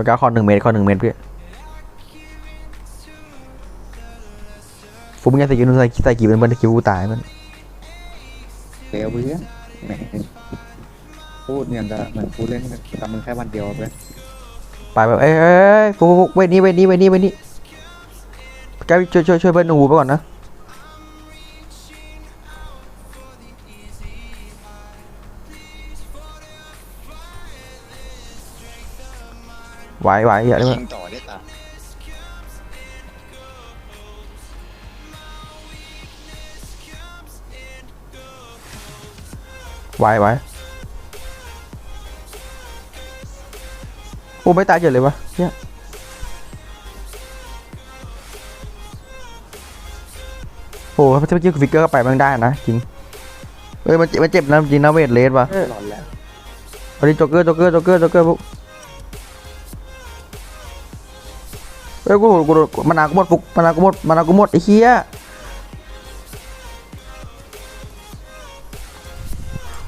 ร้อยเก้าคอหนึ่งเมตรคอหนึ่งเมตรพี่ฟูมึงยังใส่กินใส่ใส่กี่เป็นเพื่อนคิวกูตายมันเร็วเพื่อนแหมพูดเนี่ยจะเหมือนพูดเล่นทำมึงแค่วันเดียวไปไปแบบเอ้ยเอ้ยเอ้ยฟูฟูฟูเวทนี้เวทนี้เวทนี้เวทนี้แกช่วยช่วยช่วยเพื่อนหนูไปก่อนนะ ไหวไหวอย่าเลยยิงต่อได้ตาไหวไหวโอ้ไม่ตายเฉยเลยวะเนี่ยโอ้ถ้าเมื่อกี้ฟิกเกอร์ก็ไปมันได้นะจริงเอ้ยมันเจ็บมันเจ็บนะจริงนะเวทเลสวะหลอนแล้ววันนี้จ็อกเกอร์จ็อกเกอร์จ็อกเกอร์จ็อกเกอร์พวก อ้ยกูกูกูมานากูหมดฟุกมานากูหมดมานากูหมดไอ้เหี้ย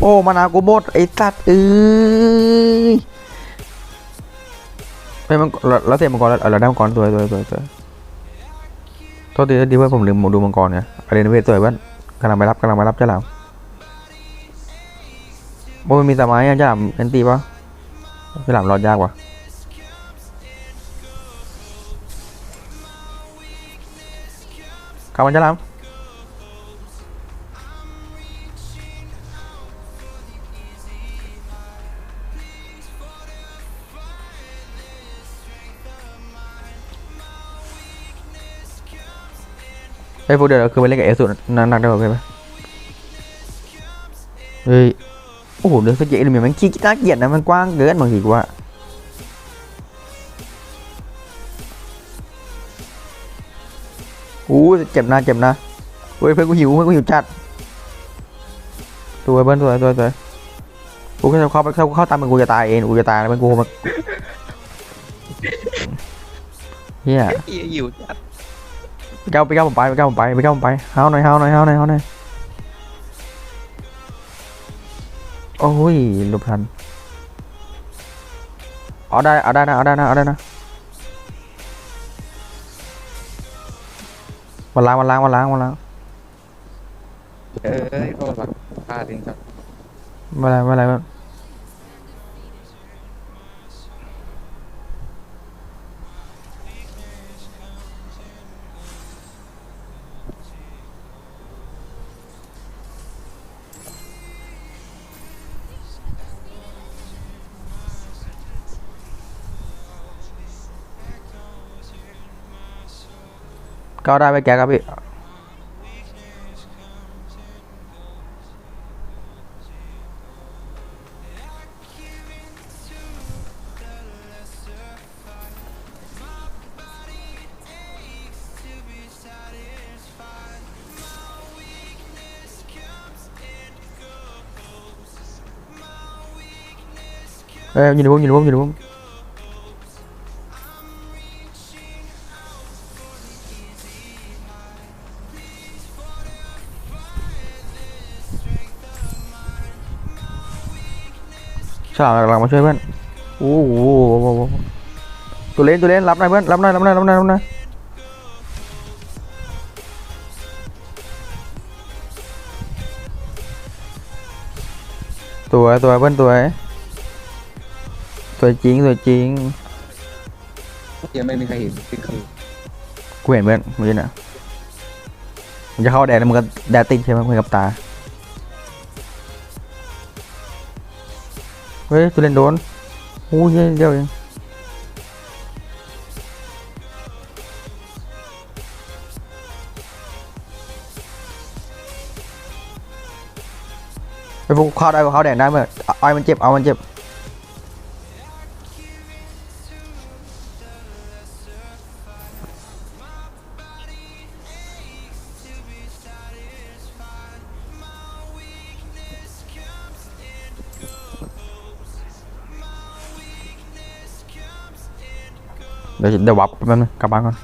โอ้มานากูหมดไอ้สัตว์เอ้ยไปมันเราเราเสร็จมังกรแล้วเราได้มังกรตัวตัวตัวตัวโทษทีโทษทีเพื่อนผมลืมดูมังกรไงอะไรนะเวทตัวเพื่อนกำลังไปรับกำลังไปรับเจ้าหลามโอ้มันมีสมัยอะจ้าเอ็นตีปะพี่หลามรอดยากว่ะเข้ามันจ้าหลามไอ้ยพวกเดี๋ยากับเอสุนักนักได้ป่ะ เพื่อนเฮ้ยโอ้โหเดือดสเกตมันมันขี้น่าเกลียดนะมันก อ้ยเจ็บนะเจ็บนะเฮ้ยเพื่อนกูหิวเพื่อนกูหิวจัดตัวเพื่อนตัวตัวตัวกูแค่เข้าไปเข้าเข้าตามมันกูจะตายเองกูจะตายแล้วมันกูมันเฮียเอียอยู่จัดไปก้าวไปก้าวผมไปไปก้าวผมไปไปก้าวผมไปเฮาหน่อยเฮาหน่อยเฮาหน่อยเฮาหน่อยโอ้ยหลบทันเอาได้เอาได้นะเอาได้นะเอาได้นะ มาล้างมาล้างมาล้างมาล้างเอ้ยโทษว่ะพลาดจริงครับมาอะไรมาอะไร ได้ไปแกครับพี่เอ้ยอยู่ในพุ่มอยู่ในพุ่มอยู่ในพุ่ม ฉลามกำลังมาช่วยเพื่อนโอ้โหตัวเล่นตัวเล่นรับหน่อยเพื่อนรับหน่อยรับหน่อยรับหน่อยรับหน่อยตัวตัวเพื่อนตัวตัวจริงตัวจริงยังไม่มีใครเห็นที่คือกูเห็นเพื่อนเมื่อกี้น่ะมันจะเข้าแดนแล้วมันก็แดดติดใช่ไหมเพื่อนกับตา เฮ้ยตัวเล่นโดนโอ้ยเดียวเองไปพวกเข้าได้ก็เข้าแดงได้เมื่อไอ้มันเจ็บเอามันเจ็บ เดี๋ยวเดี๋ยววับแป๊บนึงกลับบ้านก่อน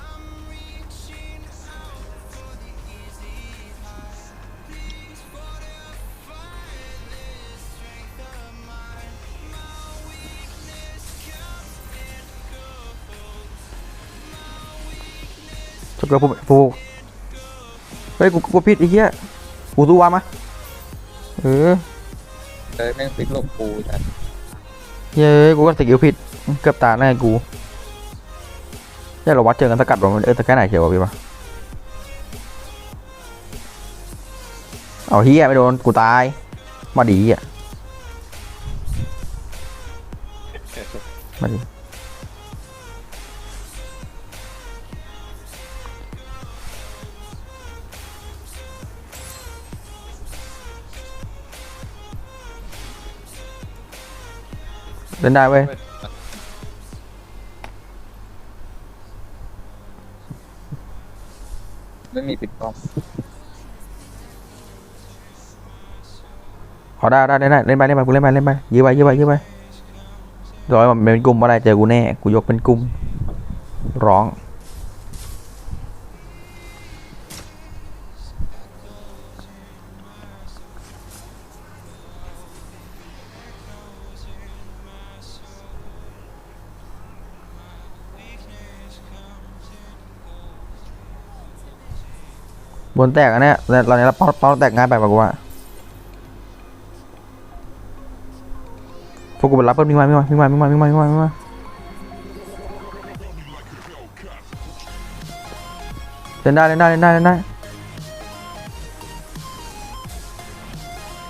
จกแล้วพวกพวกเฮ้ยกูกูผิดอีกเหี้ยกูสู้วามาเออเลยแม่งติดลบกูจ้ะเฮ้ยกูก็ติสกิลผิดเกือบตาแน่กู เฮ้ยเราวัดเจอกันสกัดวะมันเออตะแค่ไหนเขียววะพี่ปะเอาเฮียไม่โดนกูตาย มาดีอะมาดีเล่นได้เว้ย ไม่มีปิดกล้องขอได้ได้ได้ได้เล่นไปเล่นไปกูเล่นไปเล่นไปยื้อไปยื้อไปยื้อไปร้อยมันเป็นกลุ่มอะไรเจอกูแน่กูยกเป็นกลุ่มร้อง บนแตกอันเนี้ยแต่ตอนนี้เราป้าเป้าแตกง่ายไปป่ะกูว่าพวกกูไปรับเพิ่มมีมามีมามีมามีมามีมามีมามีมาเล่นได้เล่นได้เล่นได้เล่นได้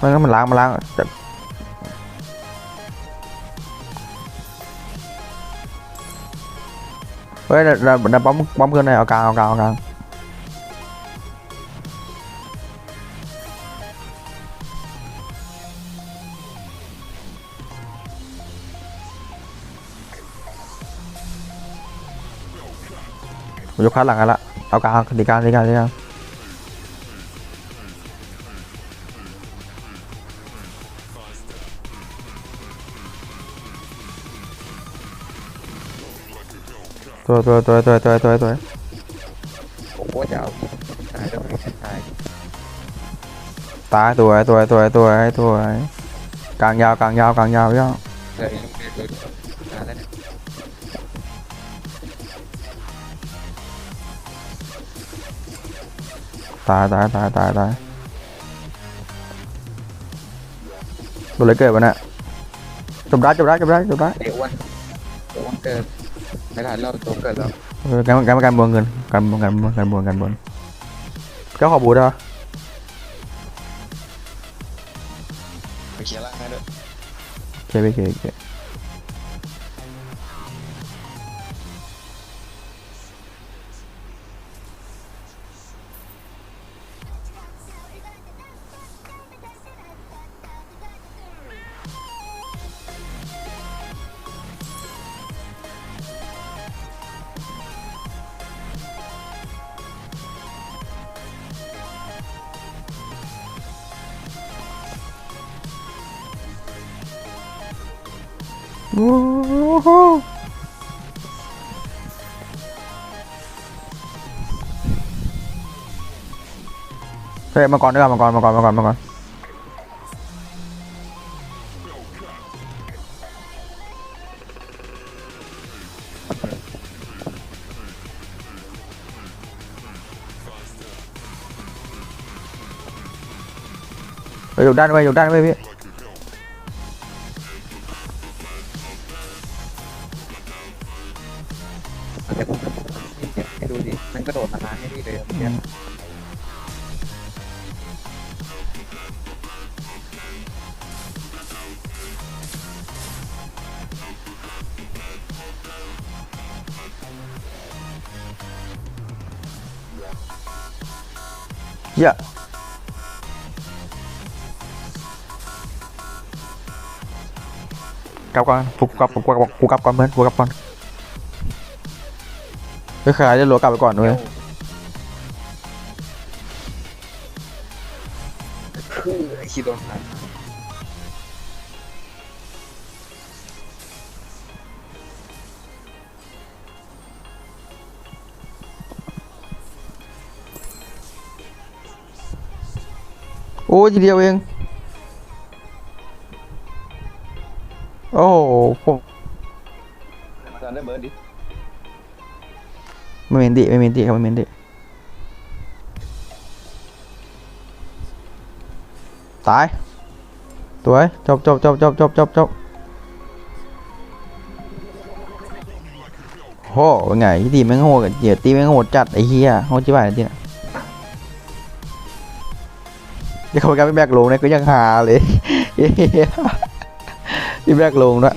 มันก็มันล้างมันล้างแต่เฮ้ยเดี๋ยวเดี๋ยวปั๊มปั๊มเพื่อนหน่อยเอากลางเอากลางเอากลาง ยกขาหลังกันละเอากลางเอาดีกลางดีกลางดีกลางตัวตัวตัวตัวตัวตัวตัวโอ้โหจะเอาตายแล้วไม่ตายตายตัวตัวตัวตัวตัวกลางยาวกลางยาวกลางยาวยาวเลยยังไม่โดนตายแล้ว ตายตายตายตายตายตัวเลยเกิดวะเนี่ยจบได้จบได้จบได้จบได้เดี๋ยวอ้วนเดี๋ยวอ้วนเกิดไม่ทันแล้วตัวเกิดแล้วเออการการการบวงเงินการบวงการบวงการบวงการบวงเจ้าขอบูได้ปะไปเคลียร์ร่างให้ด้วยโอเคโอเคโอเคโอ้โหเฮ้ยมาก่อน ด้วยมาก่อนมาก่อนมาก่อน เหี้ยอะกลับก่อนกูกลับกูกลับกูก ลับก่อนเพื่อนกูกลับ ตายสวยจบจบจบจบจบจบจบโหเป็นไงที่ตีแม่งโหดเหยียดตีแม่งโหดจัดไอ้เหี้ยโหดจิ๋วายจริงๆเดี๋ยวเขาการไปแบกลงเนี่ยก็ยังหาเลยเหี้ยที่แบกลงด้วย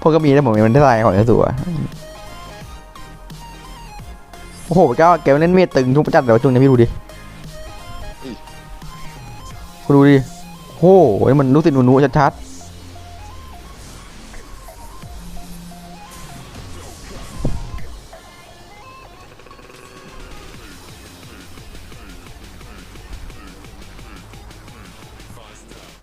พวกก็มีนะผมมันได้ลายของตัวโอ้โหเก้าแกเล่นเวทตึงทุกประจัดเดี๋ยวจุงเนี่ยพี่ดูดิ คุณดูดิโอ้โหมันรู้สึกหนูๆชัดๆ